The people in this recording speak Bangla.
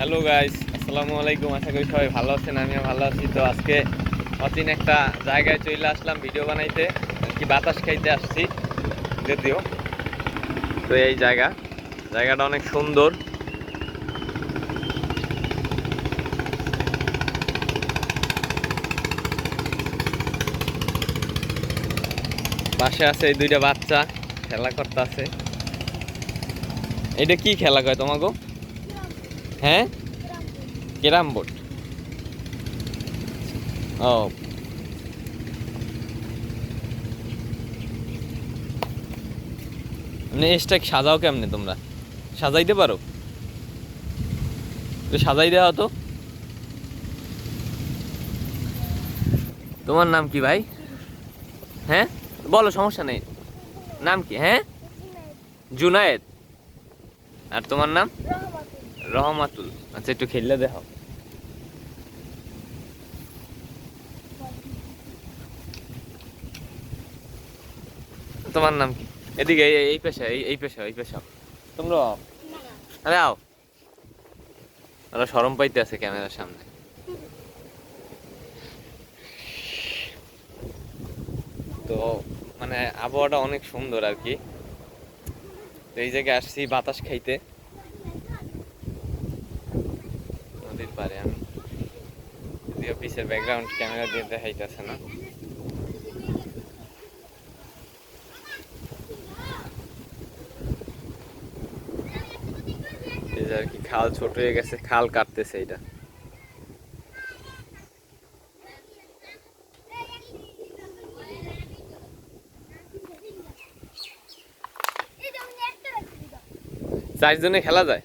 হ্যালো গাইস আসসালামু আলাইকুম আশা করি সবাই ভালো আছেন, আমিও ভালো আছি। তো আজকে অচিন একটা জায়গায় চলে আসলাম ভিডিও বানাইতে। কি বাতাস খাইতে আসছি, যদিও। তো এই জায়গা, জায়গাটা অনেক সুন্দর। পাশে আছে এই দুইটা বাচ্চা, খেলা করতে আছে এটা কি খেলা কয় তোমাকে হ্যাঁ? Carrom board. ও। মানে স্টেক সাজাও কেমনে তোমরা? সাজাইতে পারো? সাজাই দেওয়া তো। তোমার নাম কি ভাই? হ্যাঁ? বলো, সমস্যা নেই। নাম কি? হ্যাঁ? জুনায়েদ। আর তোমার নাম? রহমাতুল। আচ্ছা একটু খেললে দেখো। তোমার নাম কি? এদিকে, এই এই পেশা এই এই পেশা এই পেশা তোমরা। আরে আও। ওরা সরম পাইতে আছে ক্যামেরার সামনে। তো মানে আবহাওয়াটা অনেক সুন্দর আর কি। তো এই জায়গায় আসছি বাতাস খাইতে। পারে আমি। যদিও পিছের ব্যাকগ্রাউন্ড ক্যামেরা দিয়ে দেখাইতেছে না। আর কি খাল ছোট হয়ে গেছে, খাল কাটতেছে এটা চারজনে খেলা যায়?